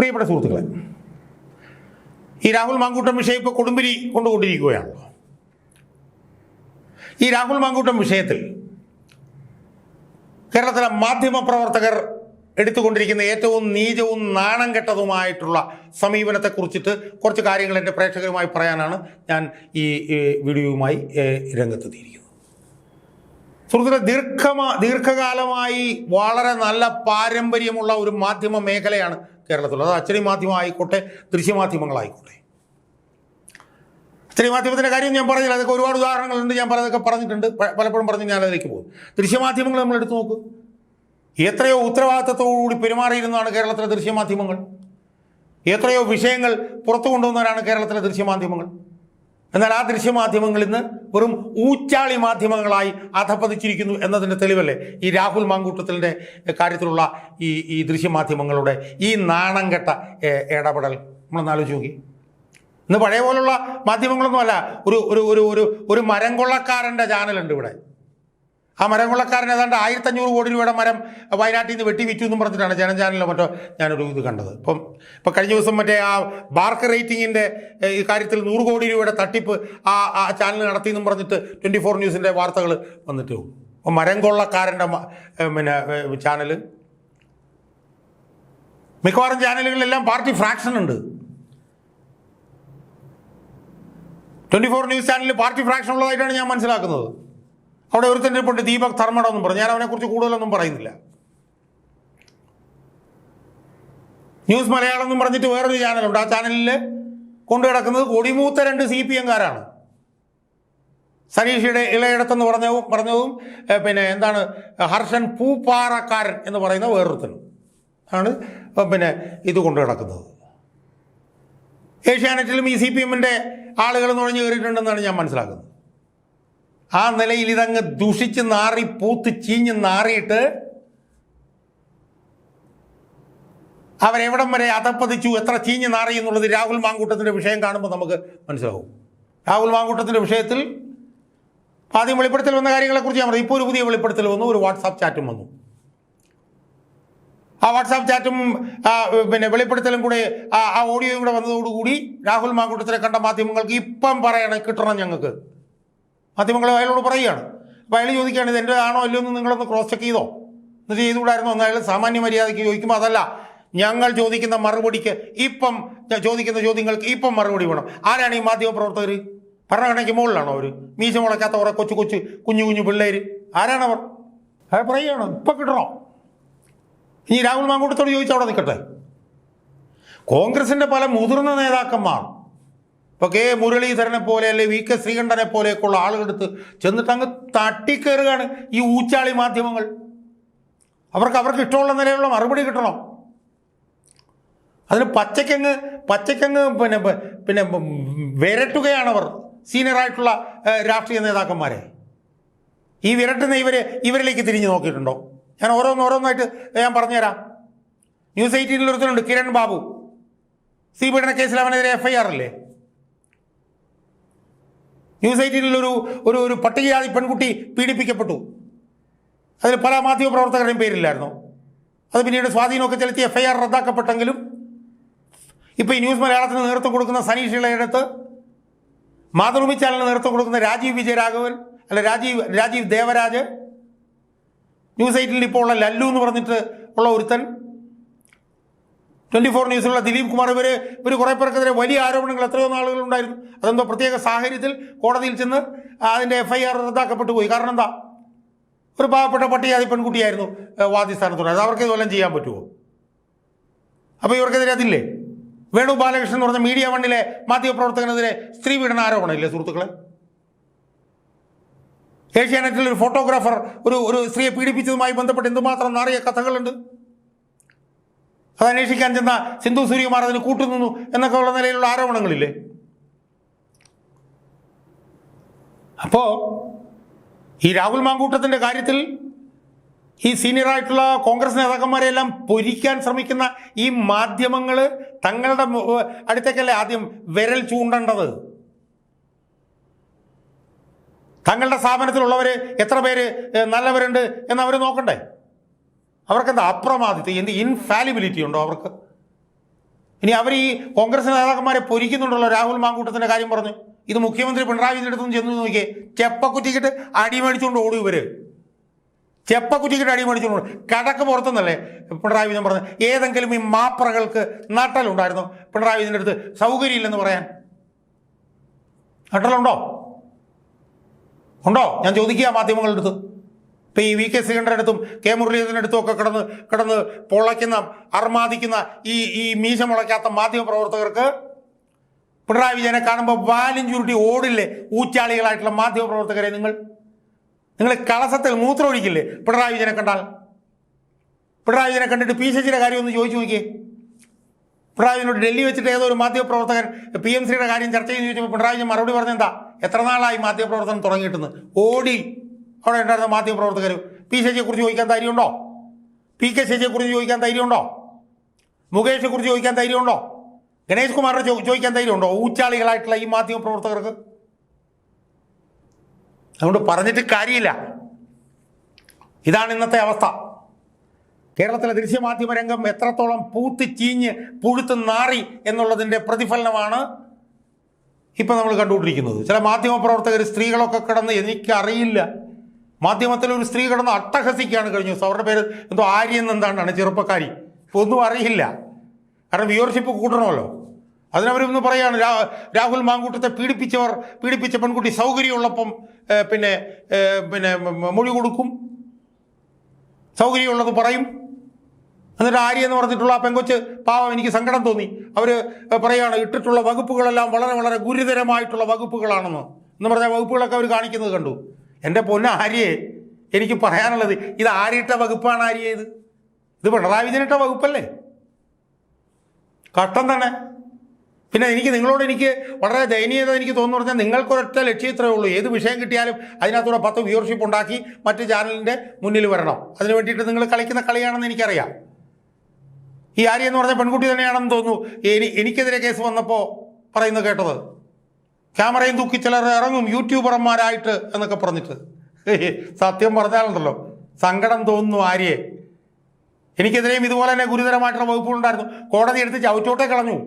പ്രിയപ്പെട്ട സുഹൃത്തുക്കളെ ഈ രാഹുൽ മാങ്കൂട്ടം വിഷയം ഇപ്പോൾ കൊടുമ്പിരി കൊണ്ടുകൊണ്ടിരിക്കുകയാണല്ലോ ഈ രാഹുൽ മാങ്കൂട്ടം വിഷയത്തിൽ കേരളത്തിലെ മാധ്യമപ്രവർത്തകർ എടുത്തുകൊണ്ടിരിക്കുന്ന ഏറ്റവും നീചവും നാണം കെട്ടതുമായിട്ടുള്ള സമീപനത്തെക്കുറിച്ചിട്ട് കുറച്ച് കാര്യങ്ങൾ എന്റെ പ്രേക്ഷകരുമായി പറയാനാണ് ഞാൻ ഈ വീഡിയോയുമായി രംഗത്തെത്തിയിരിക്കുന്നത്. സുഹൃത്തുക്കളെ ദീർഘമാ ദീർഘകാലമായി വളരെ നല്ല പാരമ്പര്യമുള്ള ഒരു മാധ്യമ മേഖലയാണ് കേരളത്തിലുള്ളത് അച്ചടി മാധ്യമം ആയിക്കോട്ടെ ദൃശ്യമാധ്യമങ്ങളായിക്കോട്ടെ അച്ചടി മാധ്യമത്തിന്റെ കാര്യം ഞാൻ പറഞ്ഞില്ല. അതൊക്കെ ഒരുപാട് ഉദാഹരണങ്ങളുണ്ട്. ഞാൻ പലതൊക്കെ പറഞ്ഞിട്ടുണ്ട്. പലപ്പോഴും പറഞ്ഞ് ഞാൻ അതിലേക്ക് പോകും. ദൃശ്യമാധ്യമങ്ങൾ നമ്മൾ എടുത്തു നോക്ക്. എത്രയോ ഉത്തരവാദിത്തത്തോടുകൂടി പെരുമാറിയിരുന്നതാണ് കേരളത്തിലെ ദൃശ്യമാധ്യമങ്ങൾ എത്രയോ വിഷയങ്ങൾ പുറത്തു കൊണ്ടുവന്നവരാണ് കേരളത്തിലെ ദൃശ്യമാധ്യമങ്ങൾ എന്നാൽ ആ ദൃശ്യമാധ്യമങ്ങൾ ഇന്ന് വെറും ഊച്ചാളി മാധ്യമങ്ങളായി അധപ്പതിച്ചിരിക്കുന്നു എന്നതിന്റെ തെളിവല്ലേ? ഈ രാഹുൽ മാങ്കൂട്ടത്തിന്റെ കാര്യത്തിലുള്ള ഈ ഈ ദൃശ്യമാധ്യമങ്ങളുടെ ഈ നാണം കെട്ട ഇടപെടൽ. നമ്മളൊന്ന് ആലോചിച്ച് നോക്കി. ഇന്ന് പഴയ പോലുള്ള മാധ്യമങ്ങളൊന്നുമല്ല. ഒരു ഒരു ഒരു ഒരു ഒരു മരം കൊള്ളക്കാരന്റെ ചാനലുണ്ട് ഇവിടെ. ആ മരം കൊള്ളക്കാരൻ ഏതാണ്ട് ആയിരത്തഞ്ഞൂറ് കോടി രൂപയുടെ മരം വയനാട്ടിൽ നിന്ന് വെട്ടി വിറ്റു എന്നും പറഞ്ഞിട്ടാണ് ജനം മറ്റോ ഞാനൊരു ഇത് കണ്ടത്. ഇപ്പം ഇപ്പം കഴിഞ്ഞ ദിവസം മറ്റേ ആ ബാർക്ക് റേറ്റിങ്ങിന്റെ ഈ കാര്യത്തിൽ നൂറ് കോടി രൂപയുടെ തട്ടിപ്പ് ആ ആ ചാനൽ നടത്തിയെന്നും പറഞ്ഞിട്ട് ട്വന്റി ഫോർ ന്യൂസിന്റെ വാർത്തകൾ വന്നിട്ട് പോകും അപ്പം മരം കൊള്ളക്കാരന്റെ പിന്നെ ചാനൽ മിക്കവാറും ചാനലുകളിലെല്ലാം പാർട്ടി ഫ്രാക്ഷൻ ഉണ്ട്. ട്വന്റി ഫോർ ന്യൂസ് ചാനലിൽ പാർട്ടി ഫ്രാക്ഷൻ ഉള്ളതായിട്ടാണ് ഞാൻ മനസ്സിലാക്കുന്നത്. അവിടെ ഒരുത്തന്റെ ഇരിപ്പുണ്ട് ദീപക് ധർമ്മട ഒന്നും പറഞ്ഞു. ഞാൻ അവനെക്കുറിച്ച് കൂടുതലൊന്നും പറയുന്നില്ല. ന്യൂസ് മലയാളം എന്നും പറഞ്ഞിട്ട് വേറൊരു ചാനലുണ്ട്. ആ ചാനലിൽ കൊണ്ടു കിടക്കുന്നത് കൊടിമൂത്ത രണ്ട് സി പി എംകാരാണ്. സനീഷയുടെ ഇളയിടത്തെന്ന് പറഞ്ഞതും പറഞ്ഞതും പിന്നെ എന്താണ് ഹർഷൻ പൂപ്പാറക്കാരൻ എന്ന് പറയുന്ന വേറൊരുത്തനും. ആണ് പിന്നെ ഇത് കൊണ്ടു കിടക്കുന്നത്. ഏഷ്യാനെറ്റിലും ഈ സി പി എമ്മിന്റെ ആളുകൾ നുഴഞ്ഞു കയറിയിട്ടുണ്ടെന്നാണ് ഞാൻ മനസ്സിലാക്കുന്നത്. ആ നിലയിൽ ഇതങ്ങ് ദുഷിച്ച് നാറി പൂത്ത് ചീഞ്ഞ് നാറിയിട്ട് അവരെവിടം വരെ അതപ്പതിച്ചു എത്ര ചീഞ്ഞ് നാറി എന്നുള്ളത് രാഹുൽ മാങ്കൂട്ടത്തിന്റെ വിഷയം കാണുമ്പോൾ നമുക്ക് മനസ്സിലാവും. രാഹുൽ മാങ്കൂട്ടത്തിന്റെ വിഷയത്തിൽ ആദ്യം വെളിപ്പെടുത്തൽ വന്ന കാര്യങ്ങളെക്കുറിച്ച് ഞാൻ പറഞ്ഞു. ഇപ്പോൾ ഒരു പുതിയ വെളിപ്പെടുത്തൽ വന്നു. ഒരു വാട്സാപ്പ് ചാറ്റും വന്നു. ആ വാട്സാപ്പ് ചാറ്റും പിന്നെ വെളിപ്പെടുത്തലും കൂടെ ആ ഓഡിയോയും കൂടെ വന്നതോടുകൂടി രാഹുൽ മാങ്കൂട്ടത്തിനെ കണ്ട മാധ്യമങ്ങൾക്ക് ഇപ്പം പറയണം കിട്ടണം ഞങ്ങൾക്ക്. മാധ്യമങ്ങൾ അയാളോട് പറയുകയാണ്. അപ്പോൾ അയാൾ ചോദിക്കുകയാണ് ഇത് എന്റെ ആണോ അല്ലയോ എന്ന് നിങ്ങളൊന്ന് ക്രോസ് ചെക്ക് ചെയ്തോ? എന്നിട്ട് ചെയ്തുകൂടായിരുന്നോ എന്ന് സാമാന്യ മര്യാദയ്ക്ക് ചോദിക്കുമ്പോൾ അതല്ല. ഞങ്ങൾ ചോദിക്കുന്ന മറുപടിക്ക് ഇപ്പം ചോദിക്കുന്ന ചോദ്യങ്ങൾക്ക് ഇപ്പം മറുപടി വേണം. ആരാണ് ഈ മാധ്യമ പ്രവർത്തകർ ഭരണഘടനയ്ക്ക് മുകളിലാണോ അവർ മീശ മുളയ്ക്കാത്ത കുറേ കൊച്ചു കൊച്ചു കുഞ്ഞു കുഞ്ഞു പിള്ളേർ ആരാണവർ അയാൾ പറയുകയാണ് ഇപ്പം കിട്ടണോ? ഇനി രാഹുൽ മാങ്കൂട്ടത്തോട് ചോദിച്ചാൽ അവിടെ നിൽക്കട്ടെ. കോൺഗ്രസിന്റെ പല മുതിർന്ന നേതാക്കന്മാർ ഇപ്പോൾ കെ മുരളീധരനെ പോലെ അല്ലെ വി കെ ശ്രീകണ്ഠനെ പോലെയൊക്കെയുള്ള ആളുകളെടുത്ത് ചെന്നിട്ട് അങ്ങ് തട്ടിക്കയറുകയാണ് ഈ ഊച്ചാളി മാധ്യമങ്ങൾ. അവർക്ക് അവർക്ക് ഇഷ്ടമുള്ള നിലയിലുള്ള മറുപടി കിട്ടണം. അതിന് പച്ചക്കങ്ങ് പച്ചക്കങ്ങ് പിന്നെ പിന്നെ വിരട്ടുകയാണവർ സീനിയറായിട്ടുള്ള രാഷ്ട്രീയ നേതാക്കന്മാരെ. ഈ വിരട്ടുന്ന ഇവർ ഇവരിലേക്ക് തിരിഞ്ഞു നോക്കിയിട്ടുണ്ടോ? ഞാൻ ഓരോന്ന് ഓരോന്നായിട്ട് ഞാൻ പറഞ്ഞുതരാം. ന്യൂസ് എയ്റ്റീനിൽ ഒരുത്തനുണ്ട് കിരൺ ബാബു. സി പീഡന കേസിൽ അവനെതിരെ എഫ് ഐ ആർ അല്ലേ ന്യൂസ് എയ്റ്റീനിൽ ഒരു ഒരു ഒരു പട്ടികജാതി പെൺകുട്ടി പീഡിപ്പിക്കപ്പെട്ടു. അതിൽ പല മാധ്യമ മാധ്യമപ്രവർത്തകരുടെയും പേരില്ലായിരുന്നു. അത് പിന്നീട് സ്വാധീനമൊക്കെ ചെലുത്തി എഫ് ഐ ആർ റദ്ദാക്കപ്പെട്ടെങ്കിലും ഇപ്പോൾ ഈ ന്യൂസ് മലയാളത്തിന് നേതൃത്വം കൊടുക്കുന്ന സനീഷ് ഇളയടത്ത് മാതൃഭൂമി ചാനലിന് നേതൃത്വം കൊടുക്കുന്ന രാജീവ് വിജയരാഘവൻ അല്ല രാജീവ് രാജീവ് ദേവരാജ് ന്യൂസ് എയ്റ്റിൽ ഇപ്പോൾ ഉള്ള ലല്ലു എന്ന് പറഞ്ഞിട്ട് ഉള്ള ഒരുത്തൻ ട്വന്റി ഫോർ ന്യൂസിലുള്ള ദിലീപ് കുമാർ ഇവർ ഇവർ കുറേ പേർക്കെതിരെ വലിയ ആരോപണങ്ങൾ എത്രയോ നാളുകളുണ്ടായിരുന്നു അതെന്തോ പ്രത്യേക സാഹചര്യത്തിൽ കോടതിയിൽ ചെന്ന് അതിന്റെ എഫ് ഐ ആർ റദ്ദാക്കപ്പെട്ടു പോയി. കാരണം എന്താ? ഒരു പാവപ്പെട്ട പട്ടികജാതി പെൺകുട്ടിയായിരുന്നു ഏഹ്, അത് അവർക്ക് ഇതുവല്ലം ചെയ്യാൻ പറ്റുമോ? അപ്പോൾ ഇവർക്കെതിരെ അതില്ലേ? വേണു ബാലകൃഷ്ണൻ എന്ന് പറഞ്ഞ മീഡിയ വണ്ണിലെ മാധ്യമപ്രവർത്തകനെതിരെ സ്ത്രീ പീഡന ആരോപണമില്ലേ സുഹൃത്തുക്കളെ? ഏഷ്യാനെറ്റിൽ ഒരു ഫോട്ടോഗ്രാഫർ ഒരു ഒരു സ്ത്രീയെ പീഡിപ്പിച്ചതുമായി ബന്ധപ്പെട്ട് എന്തുമാത്രം നാറിയ കഥകളുണ്ട്? അത് അന്വേഷിക്കാൻ ചെന്ന സിന്ധു സൂര്യകുമാർ അതിന് കൂട്ടുനിന്നു എന്നൊക്കെ ഉള്ള നിലയിലുള്ള ആരോപണങ്ങളില്ലേ? അപ്പോൾ ഈ രാഹുൽ മാങ്കൂട്ടത്തിന്റെ കാര്യത്തിൽ ഈ സീനിയറായിട്ടുള്ള കോൺഗ്രസ് നേതാക്കന്മാരെല്ലാം പൊരിക്കാൻ ശ്രമിക്കുന്ന ഈ മാധ്യമങ്ങൾ തങ്ങളുടെ അടുത്തേക്കല്ലേ ആദ്യം വിരൽ ചൂണ്ടേണ്ടത്? തങ്ങളുടെ സ്ഥാപനത്തിലുള്ളവർ എത്ര പേര് നല്ലവരുണ്ട് എന്ന് അവർ നോക്കണ്ടേ അവർക്കെന്താ അപ്രമാദിത്വം? എന്ത് ഇൻഫാലിബിലിറ്റി ഉണ്ടോ അവർക്ക്? ഇനി അവർ ഈ കോൺഗ്രസ് നേതാക്കന്മാരെ പൊരിക്കുന്നുണ്ടല്ലോ രാഹുൽ മാങ്കൂട്ടത്തിന്റെ കാര്യം പറഞ്ഞു. ഇത് മുഖ്യമന്ത്രി പിണറായി വിജയന്റെ അടുത്തും ചെന്ന് നോക്കിയേ. ചെപ്പക്കുറ്റിക്കിട്ട് അടിമേടിച്ചുകൊണ്ട് ഓടും ഇവർ. ചെപ്പക്കുറ്റിക്കിട്ട് അടിമേടിച്ചുകൊണ്ട് കടക്ക് പുറത്തുനിന്നല്ലേ പിണറായി വിജയൻ പറഞ്ഞു. ഏതെങ്കിലും ഈ മാപ്രകൾക്ക് നട്ടലുണ്ടായിരുന്നു പിണറായി വിജയന്റെ അടുത്ത്. സൗകര്യമില്ലെന്ന് പറയാൻ. നട്ടലുണ്ടോ? ഉണ്ടോ? ഞാൻ ചോദിക്കുക മാധ്യമങ്ങളുടെ അടുത്ത്. ഇപ്പം ഈ വി കെ ശ്രീകണ്ഠന്റെ അടുത്തും കെ മുരളീധരന്റെ അടുത്തും ഒക്കെ കിടന്ന് കിടന്ന് പൊളയ്ക്കുന്ന അർമാദിക്കുന്ന ഈ ഈ മീശ മുളയ്ക്കാത്ത മാധ്യമ പ്രവർത്തകർക്ക് പിണറായി വിജയനെ കാണുമ്പോൾ വാലും ചുരുട്ടി ഓടില്ലേ ഊച്ചാളികളായിട്ടുള്ള മാധ്യമ പ്രവർത്തകരെ നിങ്ങൾ? നിങ്ങൾ കളസത്തിൽ മൂത്രമൊഴിക്കില്ലേ പിണറായി വിജയനെ കണ്ടാൽ? പിണറായി വിജയനെ കണ്ടിട്ട് പി ശശിയുടെ കാര്യം ഒന്ന് ചോദിച്ചു നോക്കിയേ. പിണറായി വിജയനോട് ഡൽഹി വെച്ചിട്ട് ഏതോ ഒരു മാധ്യമപ്രവർത്തകൻ പി എം സിയുടെ കാര്യം ചർച്ച ചെയ്ത് ചോദിച്ചപ്പോൾ പിണറായി വിജയൻ മറുപടി പറഞ്ഞെന്താ? എത്ര നാളായി മാധ്യമപ്രവർത്തനം തുടങ്ങിയിട്ടെന്ന്? ഓടി. അവിടെ ഉണ്ടായിരുന്ന മാധ്യമപ്രവർത്തകർ പി ശശിയെക്കുറിച്ച് ചോദിക്കാൻ ധൈര്യമുണ്ടോ? പി കെ ശശിയെക്കുറിച്ച് ചോദിക്കാൻ ധൈര്യമുണ്ടോ? മുകേഷിനെക്കുറിച്ച് ചോദിക്കാൻ ധൈര്യമുണ്ടോ? ഗണേഷ് കുമാറിനെ ചോദിക്കാൻ ധൈര്യമുണ്ടോ? ഊച്ചാളികളായിട്ടുള്ള ഈ മാധ്യമ പ്രവർത്തകർക്ക്? അതുകൊണ്ട് പറഞ്ഞിട്ട് കാര്യമില്ല. ഇതാണ് ഇന്നത്തെ അവസ്ഥ. കേരളത്തിലെ ദൃശ്യമാധ്യമ രംഗം എത്രത്തോളം പൂത്ത് ചീഞ്ഞ് പുഴുത്ത് നാറി എന്നുള്ളതിന്റെ പ്രതിഫലനമാണ് ഇപ്പം നമ്മൾ കണ്ടുകൊണ്ടിരിക്കുന്നത്. ചില മാധ്യമ പ്രവർത്തകർ സ്ത്രീകളൊക്കെ കിടന്ന് എനിക്കറിയില്ല. മാധ്യമത്തിൽ ഒരു സ്ത്രീ കിടന്ന് അട്ടഹസിക്കുകയാണ് കഴിഞ്ഞു ദിവസം. അവരുടെ പേര് എന്തോ ആര്യൻ എന്താണ് ചെറുപ്പക്കാരി. ഒന്നും അറിയില്ല. കാരണം വ്യൂവർഷിപ്പ് കൂട്ടണമല്ലോ. അതിനവരൊന്ന് പറയാണ് രാഹുൽ മാങ്കൂട്ടത്തെ പീഡിപ്പിച്ചവർ പീഡിപ്പിച്ച പെൺകുട്ടി സൗകര്യമുള്ളപ്പം പിന്നെ പിന്നെ മൊഴി കൊടുക്കും. സൗകര്യമുള്ളത് പറയും. എന്നിട്ട് ആര്യ എന്ന് പറഞ്ഞിട്ടുള്ള ആ പെങ്കൊച്ച് പാവം എനിക്ക് സങ്കടം തോന്നി. അവർ പറയുകയാണ് ഇട്ടിട്ടുള്ള വകുപ്പുകളെല്ലാം വളരെ വളരെ ഗുരുതരമായിട്ടുള്ള വകുപ്പുകളാണെന്ന്. എന്ന് പറഞ്ഞാൽ വകുപ്പുകളൊക്കെ അവർ കാണിക്കുന്നത് കണ്ടു. എന്റെ പൊന്ന ആര്യയെ എനിക്ക് പറയാനുള്ളത് ഇത് ആരിട്ട വകുപ്പാണ് ആര്യ ഇത്? ഇത് പിണറായി വിജയനിട്ട വകുപ്പല്ലേ? കട്ടം തന്നെ. പിന്നെ എനിക്ക് നിങ്ങളോട് എനിക്ക് വളരെ ദയനീയത എനിക്ക് തോന്നുന്നു പറഞ്ഞാൽ നിങ്ങൾക്കൊരൊറ്റ ലക്ഷ്യത്രേ ഉള്ളൂ. ഏത് വിഷയം കിട്ടിയാലും അതിനകത്തൂടെ പത്ത് വ്യൂവർഷിപ്പ് ഉണ്ടാക്കി മറ്റ് ചാനലിന്റെ മുന്നിൽ വരണം. അതിന് വേണ്ടിയിട്ട് നിങ്ങൾ കളിക്കുന്ന കളിയാണെന്ന് എനിക്കറിയാം. ഈ ആര്യ എന്ന് പറഞ്ഞ പെൺകുട്ടി തന്നെയാണെന്ന് തോന്നുന്നു. എനി എനിക്കെതിരെ കേസ് വന്നപ്പോൾ പറയുന്നത് കേട്ടത്. ക്യാമറയും തൂക്കി ചിലർ ഇറങ്ങും യൂട്യൂബർമാരായിട്ട് എന്നൊക്കെ പറഞ്ഞിട്ട്. സത്യം പറഞ്ഞാലുണ്ടല്ലോ. സങ്കടം തോന്നുന്നു ആര്യയെ എനിക്കെതിരെയും ഇതുപോലെ തന്നെ ഗുരുതരമായിട്ടുള്ള വകുപ്പുകളുണ്ടായിരുന്നു. കോടതി എടുത്ത് ചവിറ്റോട്ടെ കളഞ്ഞു.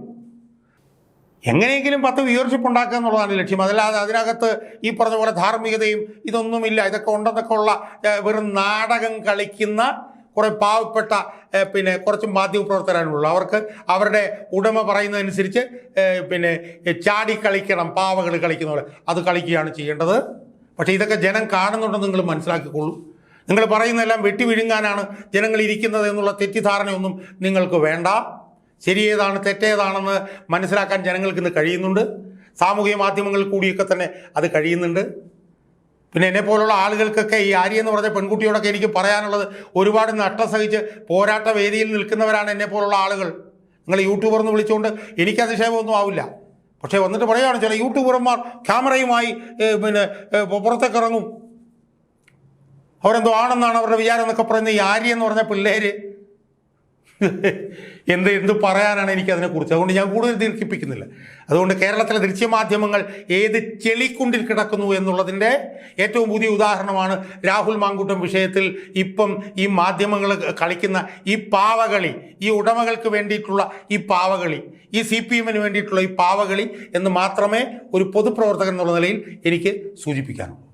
എങ്ങനെയെങ്കിലും പത്ത് വ്യൂവർഷിപ്പ് ഉണ്ടാക്കുക എന്നുള്ളതാണ് ലക്ഷ്യം. അതല്ലാതെ അതിനകത്ത് ഈ പറഞ്ഞ പോലെ ധാർമ്മികതയും ഇതൊന്നുമില്ല. ഇതൊക്കെ ഉണ്ടെന്നൊക്കെ ഉള്ള വെറും നാടകം കളിക്കുന്ന കുറെ പാവപ്പെട്ട പിന്നെ കുറച്ച് മാധ്യമപ്രവർത്തകരാണുള്ളൂ അവർക്ക് അവരുടെ ഉടമ പറയുന്നതനുസരിച്ച് പിന്നെ ചാടി കളിക്കണം പാവകൾ കളിക്കുന്ന പോലെ അത് കളിക്കുകയാണ് ചെയ്യേണ്ടത്. പക്ഷേ ഇതൊക്കെ ജനം കാണുന്നുണ്ടെന്ന് നിങ്ങൾ മനസ്സിലാക്കിക്കൊള്ളൂ നിങ്ങൾ പറയുന്നതെല്ലാം വെട്ടി വിഴുങ്ങാനാണ് ജനങ്ങൾ ഇരിക്കുന്നത് എന്നുള്ള തെറ്റിദ്ധാരണയൊന്നും നിങ്ങൾക്ക് വേണ്ട. ശരിയേതാണ് തെറ്റേതാണെന്ന് മനസ്സിലാക്കാൻ ജനങ്ങൾക്ക് ഇന്ന് കഴിയുന്നുണ്ട്. സാമൂഹിക മാധ്യമങ്ങളിൽ കൂടിയൊക്കെ തന്നെ അത് കഴിയുന്നുണ്ട്. പിന്നെ എന്നെ പോലുള്ള ആളുകൾക്കൊക്കെ ഈ ആര്യ എന്ന് പറഞ്ഞ പെൺകുട്ടിയോടൊക്കെ എനിക്ക് പറയാനുള്ളത് ഒരുപാട് നഷ്ടം സഹിച്ച് പോരാട്ട വേദിയിൽ നിൽക്കുന്നവരാണ് എന്നെ പോലുള്ള ആളുകൾ. നിങ്ങൾ യൂട്യൂബർ എന്ന് വിളിച്ചുകൊണ്ട് എനിക്ക് അതിക്ഷേപമൊന്നും ആവില്ല. പക്ഷേ വന്നിട്ട് പറയുകയാണ് ചില യൂട്യൂബർമാർ ക്യാമറയുമായി പിന്നെ പുറത്തേക്ക് ഇറങ്ങും അവരെന്തോ ആണെന്നാണ് അവരുടെ വിചാരം എന്നൊക്കെ പറയുന്നത് ഈ ആര്യ എന്ന് പറഞ്ഞ പിള്ളേര് എന്ത് എന്ത് പറയാനാണ് എനിക്ക് അതിനെക്കുറിച്ച് അതുകൊണ്ട് ഞാൻ കൂടുതൽ ദീർഘിപ്പിക്കുന്നില്ല. അതുകൊണ്ട് കേരളത്തിലെ ദൃശ്യമാധ്യമങ്ങൾ ഏത് ചെളിക്കുണ്ടിൽ കിടക്കുന്നു എന്നുള്ളതിന്റെ ഏറ്റവും പുതിയ ഉദാഹരണമാണ് രാഹുൽ മാങ്കുട്ടം വിഷയത്തിൽ ഇപ്പം ഈ മാധ്യമങ്ങൾ കളിക്കുന്ന ഈ പാവകളി ഈ ഉടമകൾക്ക് വേണ്ടിയിട്ടുള്ള ഈ പാവകളി ഈ സി പി എമ്മിന് വേണ്ടിയിട്ടുള്ള ഈ പാവകളി എന്ന് മാത്രമേ ഒരു പൊതുപ്രവർത്തകൻ എന്നുള്ള നിലയിൽ എനിക്ക് സൂചിപ്പിക്കാനുള്ളൂ.